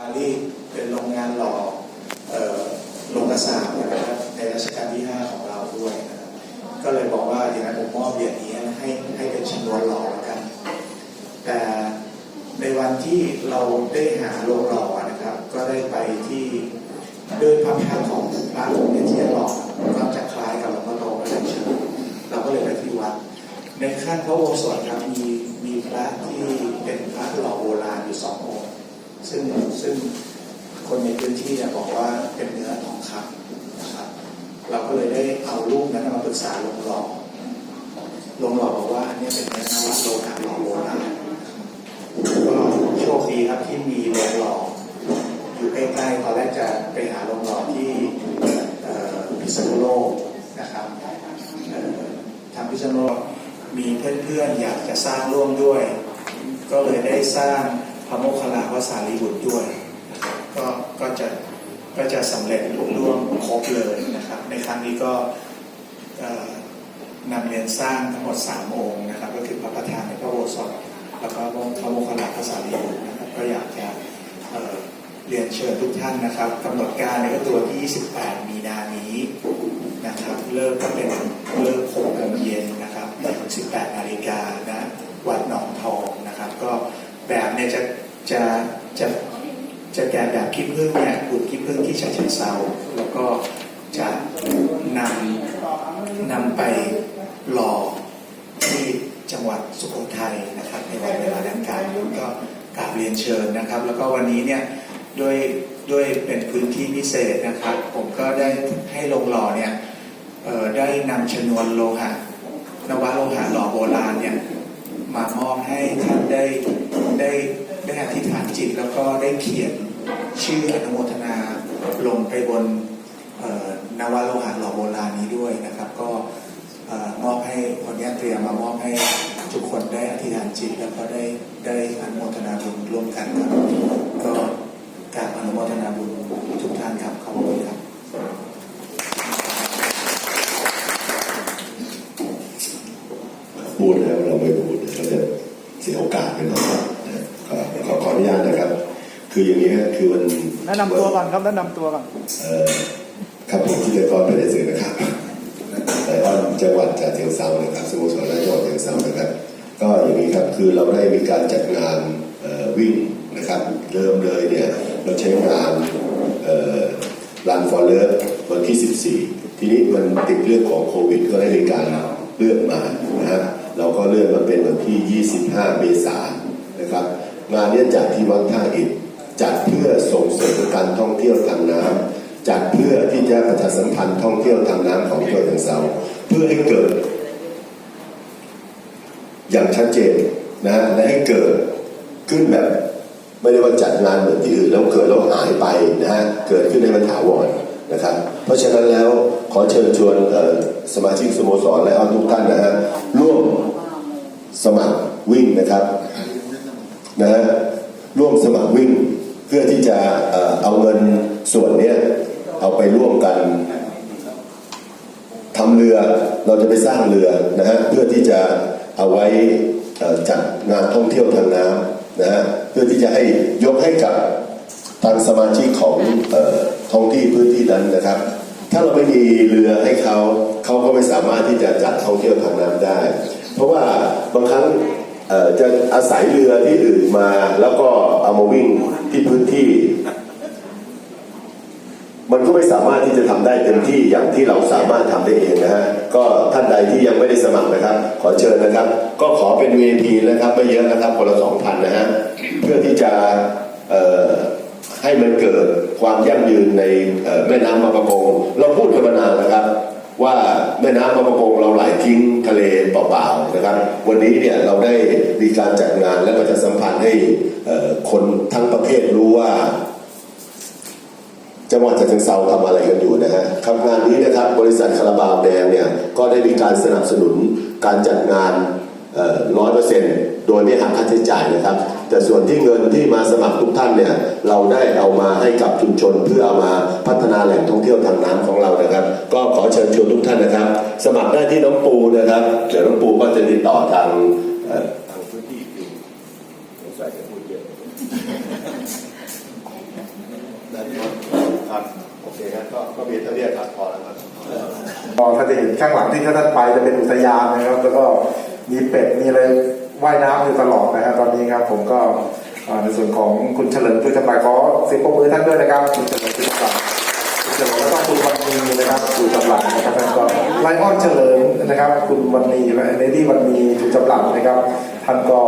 ปารีสเป็นโรงงานหล่อเอ่อโรงกระสาบนะครับในรัชกาลที่ 5 ของเราด้วยนะครับก็เลยบอกว่าอย่างนั้นผมมอบเหรียญนี้ให้ให้เป็นชนวนหล่อแล้วกัน แต่ในวันที่เราได้หาโรงหล่อนะครับ ก็ได้ไปที่ด้วยพระพักของพระองค์เนี่ยที่หล่อก็จะคล้ายกับหลวงพ่อโตก็เลยเชิญเราก็เลยไปที่วัด ในข้างพระอุโบสถครับมีมีพระที่เป็นพระหล่อโบราณอยู่สององค์ ซึ่งซึ่งคนในพื้นที่เนี่ยบอกว่าเป็นเนื้อทองคำนะครับเราก็เลยได้เอารูปนั้นมาปรึกษาลงหล่อลงหล่อบอกว่าอันนี้เป็นเนื้อนวัตโลหะหล่อโบราณก็โชคดีครับที่มีโรงหล่ออยู่ใกล้ๆตอนแรกจะไปหาโรงหล่อที่พิษณุโลกนะครับทางพิษณุโลกมีเพื่อนๆอยากจะสร้างร่วมด้วย ก็เลยได้สร้าง พระโมคคัลลาวสารีบุตรด้วยนะครับก็ก็จะก็จะสำเร็จลุล่วงครบเลยนะครับ ในครั้งนี้ก็นำเรียนสร้างทั้งหมด3องค์นะครับ ก็คือพระประธานในพระโอสถแล้วก็พระโมคคัลลาวสารีบุตรนะครับก็อยากจะเรียนเชิญทุกท่านนะครับกำหนดการในก็ตัวที่ 28 มีนานี้นะครับเลิกก็เป็น จะจะจะแกะแบบขี้ผึ้งเนี่ยขุดขี้ผึ้งที่ฉะเชิงเซาแล้วก็จะนำนำไปหล่อที่จังหวัดสุโขทัยนะครับ ในวันเวลาดังกล่าวก็กราบเรียนเชิญนะครับ แล้วก็วันนี้เนี่ยด้วยด้วยเป็นพื้นที่พิเศษนะครับ ผมก็ได้ให้ลงหล่อเนี่ยได้นำชนวนโลหะนวโลหะหล่อโบราณเนี่ยมามอบให้ท่านได้ได้ ได้อธิษฐานจิตแล้วก็ได้เขียนชื่ออนุโมทนาลงไปบนนวโลหะหล่อโบราณนี้ด้วยนะครับ ก็มอบให้วันนี้เตรียมมามอบให้ทุกคนได้อธิษฐานจิต แล้วก็ได้ได้อนุโมทนาบุญร่วมกันครับก็กราบอนุโมทนาบุญทุกท่านครับขอบคุณครับพูดแล้วเราไม่พูดก็จะเสียโอกาสไปหน่อยนะ ขอขออนุญาตนะครับ คืออย่างนี้ฮะคือมันแนะนำตัวก่อนครับแนะนำตัวก่อนเอ่อครับผมที่เดกรเป็นสื่อนะครับไลออนจังหวัดฉะเชิงเซานะครับสโมสรและจังหวัดฉะเชิงเซานะครับ ก็อย่างนี้ครับคือเราได้มีการจัดงานเอ่อวิ่งนะครับเริ่มเลยเนี่ยเราใช้งานรันฟอร์เลอร์วันที่ 14 ทีนี้มันติดเรื่องของโควิด ก็ได้มีการเลื่อนมานะฮะเราก็เลื่อนมาเป็นวันที่ 25 เมษายนนะครับ งานนี้จัดที่วัดท่าอิฐจัดเพื่อส่งเสริมการท่องเที่ยวทางน้ำจัดเพื่อที่จะประชาสัมพันธ์ท่องเที่ยวทางน้ำของจังหวัดฉะเชิงเทราเพื่อให้เกิด อย่างชัดเจนนะและให้เกิดขึ้นแบบไม่ได้ว่าจัดงานเหมือนที่อื่นแล้วเกิดแล้วหายไปนะฮะเกิดขึ้นในบรรถาวรนะครับ เพราะฉะนั้นแล้วขอเชิญชวนสมาชิกสโมสรและทุกท่านนะฮะร่วมสมัครวิ่งนะครับ นะฮะร่วมสมัครวิ่งเพื่อที่จะเอาเงินส่วนเนี้ยเอาไปร่วมกันทำเรือเราจะไปสร้างเรือนะฮะเพื่อที่จะเอาไว้จัดงานท่องเที่ยวทางน้ำนะฮะเพื่อที่จะให้ยกให้กับทางสมาชิกของออท้องที่พื้นที่นั้นนะครับ ถ้าเราไม่มีเรือให้เขาเขาก็ไม่สามารถที่จะจัดท่องเที่ยวทางน้ำได้ เพราะว่าบางครั้ง จะอาศัยเรือที่อื่นมา แล้วก็เอามาวิ่งที่พื้นที่ มันก็ไม่สามารถที่จะทำได้เต็มที่อย่างที่เราสามารถทำได้เองนะฮะก็ท่านใดที่ยังไม่ได้สมัครนะครับ ขอเชิญนะครับ ก็ขอเป็น VIP นะครับไม่เยอะนะครับคนละสองพันนะฮะเพื่อที่จะให้มันเกิดความยั่งยืนในแม่น้ำมาประกงเราพูดกันมานานนะครับ ว่าแม่น้ำมาประกงเราไหลทิ้งทะเลเปล่าๆนะครับ วันนี้เนี่ยเราได้มีการจัดงานและประชาสัมพันธ์ให้คนทั้งประเทศรู้ว่าจังหวัดฉะเชิงเซาทำอะไรกันอยู่นะฮะครับงานนี้นะครับบริษัทคาราบาวแดงเนี่ยก็ได้มีการสนับสนุนการจัดงานร้อยเปอร์เซ็นต์โดยไม่หักค่าใช้จ่ายนะครับ แต่ส่วนที่เงินที่มาสมัครทุกท่านเนี่ยเราได้เอามาให้กับชุมชนเพื่อเอามาพัฒนาแหล่งท่องเที่ยวทางน้ำของเรานะครับ เชิญชวนทุกท่านนะครับ สมัครได้ที่น้องปูนะครับเดี๋ยวน้องปูก็จะติดต่อทางเอ่อทางพื้นที่อีกทีสงสัยจะพูดเยอะครับโอเคครับก็ก็มีเท่านี้ครับพอแล้วครับมองถ้าจะเห็นข้างหลังที่ท่านไปจะเป็นอุทยานนะครับ แล้วก็มีเป็ดมีอะไรว่ายน้ำอยู่ตลอดนะฮะตอนนี้ครับ ผมก็อ่าในส่วนของคุณเฉลิมช่วยจำหน่ายขอเสียงปรบมือท่านด้วยนะครับคุณเฉลิมช่วยจำหน่า ลออนเฉลิมนะครับ คุณวันนีและเนดี้วันนีถูกจำหลังนะครับท่านก็